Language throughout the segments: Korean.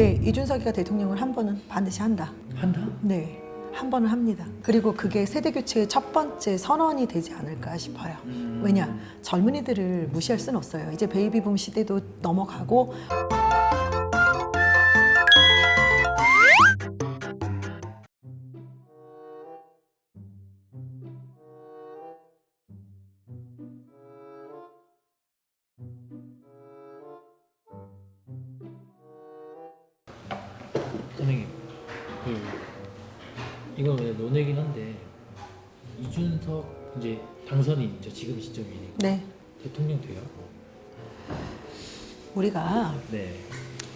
근데 이준석이가 대통령을 한 번은 반드시 한다. 한다? 네. 한 번은 합니다. 그리고 그게 세대 교체의 첫 번째 선언이 되지 않을까 싶어요. 음. 왜냐? 젊은이들을 무시할 수는 없어요. 이제 베이비붐 시대도 넘어가고 이거 그냥 논외긴 한데 이준석 이제 당선인 저 지금 시점이니까 네. 대통령 돼요? 우리가 네.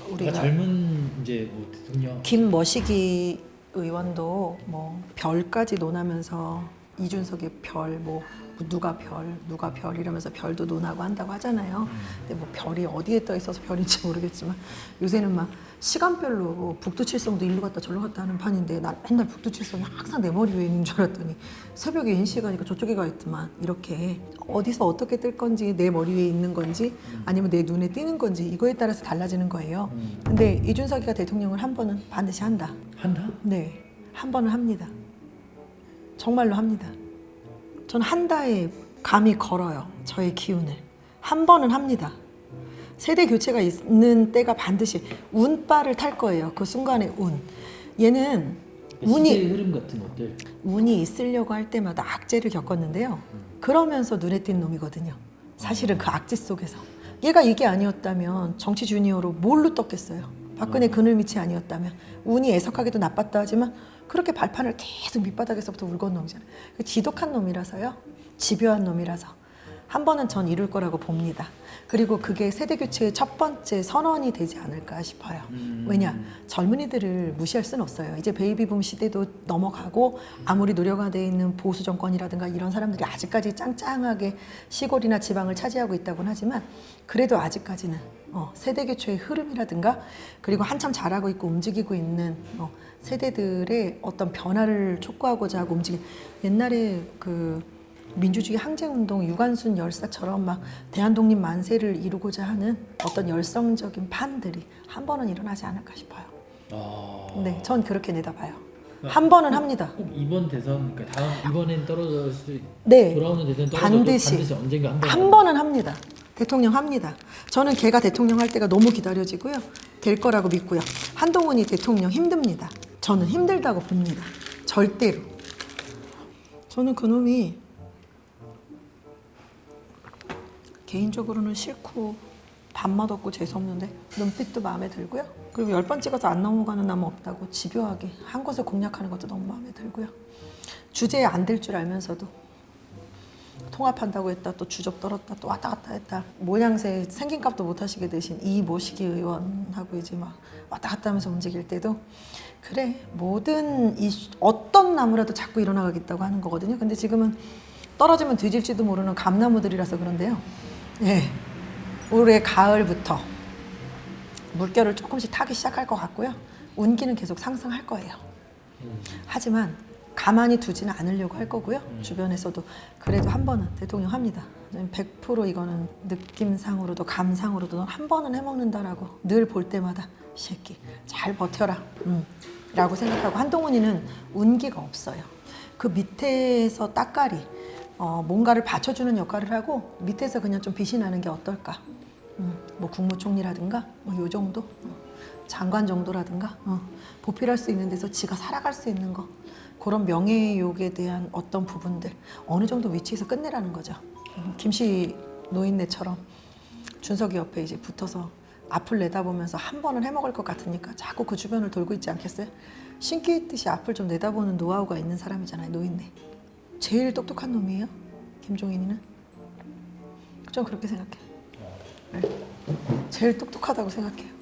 우리가 그러니까 젊은 이제 뭐 대통령 김머시기 의원도 뭐 별까지 논하면서 이준석의 별, 뭐 누가 별, 누가 별 이러면서 별도 논하고 한다고 하잖아요. 근데 뭐 별이 어디에 떠 있어서 별인지 모르겠지만 요새는 막 시간별로 북두칠성도 일로 갔다 저로 갔다 하는 판인데 난 맨날 북두칠성이 항상 내 머리 위에 있는 줄 알았더니 새벽에 인시에 가니까 저쪽에 가 있더만 이렇게 어디서 어떻게 뜰 건지 내 머리 위에 있는 건지 아니면 내 눈에 띄는 건지 이거에 따라서 달라지는 거예요. 음. 근데 이준석이가 대통령을 한 번은 반드시 한다. 한다? 네, 한 번은 합니다. 정말로 합니다. 전 한다에 감히 걸어요. 저의 기운을. 한 번은 합니다. 세대 교체가 있는 때가 반드시 운바를 탈 거예요. 그 순간의 운. 얘는 운이 시대의 흐름 같은 것들 운이 있으려고 할 때마다 악재를 겪었는데요. 그러면서 눈에 띈 놈이거든요. 사실은 그 악재 속에서. 얘가 이게 아니었다면 정치 주니어로 뭘로 떴겠어요. 박근혜 그늘밑이 아니었다면 운이 애석하게도 나빴다 하지만 그렇게 발판을 계속 밑바닥에서부터 울건 놈이잖아요. 그 지독한 놈이라서요. 집요한 놈이라서 한 번은 전 이룰 거라고 봅니다. 그리고 그게 세대 교체의 첫 번째 선언이 되지 않을까 싶어요. 음. 왜냐? 젊은이들을 무시할 수는 없어요. 이제 베이비붐 시대도 넘어가고 아무리 노력화 돼 있는 보수 정권이라든가 이런 사람들이 아직까지 짱짱하게 시골이나 지방을 차지하고 있다고는 하지만 그래도 아직까지는 어, 세대 교체의 흐름이라든가 그리고 한참 잘하고 있고 움직이고 있는 어, 세대들의 어떤 변화를 촉구하고자 하고 움직인 옛날에 그 민주주의 항쟁운동 유관순 열사처럼 막 대한독립 만세를 이루고자 하는 어떤 열성적인 판들이 한 번은 일어나지 않을까 싶어요. 아... 네, 전 그렇게 내다봐요. 한 번은 합니다. 꼭 이번 대선 그러니까 다음 이번엔 떨어질 수 네, 돌아오는 대선 떨어져도 반드시. 반드시, 언젠가 한 번. 한 번은 합니다. 대통령 합니다. 저는 걔가 대통령 할 때가 너무 기다려지고요. 될 거라고 믿고요. 한동훈이 대통령 힘듭니다. 저는 힘들다고 봅니다. 절대로. 저는 그놈이 개인적으로는 싫고 밥맛 없고 재수없는데 눈빛도 마음에 들고요. 그리고 열 번 찍어서 안 넘어가는 남은 없다고 집요하게 한 곳을 공략하는 것도 너무 마음에 들고요. 주제에 안 될 줄 알면서도 통합한다고 했다 또 주접 떨었다 또 왔다 갔다 했다 모양새 생긴 값도 못 하시게 되신 이 모시기 의원하고 이제 막 왔다 갔다 하면서 움직일 때도 그래 모든 이슈 어떤 나무라도 자꾸 일어나가겠다고 하는 거거든요 근데 지금은 떨어지면 뒤질지도 모르는 감나무들이라서 그런데요 예 올해 가을부터 물결을 조금씩 타기 시작할 것 같고요 운기는 계속 상승할 거예요 음. 하지만 가만히 두지는 않으려고 할 거고요. 주변에서도 그래도 한 번은 대통령 합니다. 100% 이거는 느낌상으로도 감상으로도 넌한 번은 해먹는다라고 늘 볼 때마다 이 새끼 잘 버텨라 음, 라고 생각하고 한동훈이는 운기가 없어요. 그 밑에서 따까리 어, 뭔가를 받쳐주는 역할을 하고 밑에서 그냥 좀 빛이 나는 게 어떨까? 음, 뭐 국무총리라든가 뭐요 정도? 어, 장관 정도라든가? 어, 보필할 수 있는 데서 지가 살아갈 수 있는 거? 그런 명예욕에 대한 어떤 부분들 어느 정도 위치에서 끝내라는 거죠. 음, 김씨 노인네처럼 준석이 옆에 이제 붙어서 앞을 내다보면서 한 번은 해먹을 것 같으니까 자꾸 그 주변을 돌고 있지 않겠어요? 신기 있듯이 앞을 좀 내다보는 노하우가 있는 사람이잖아요 노인네 제일 똑똑한 놈이에요? 김종인이는? 전 그렇게 생각해요 네. 제일 똑똑하다고 생각해요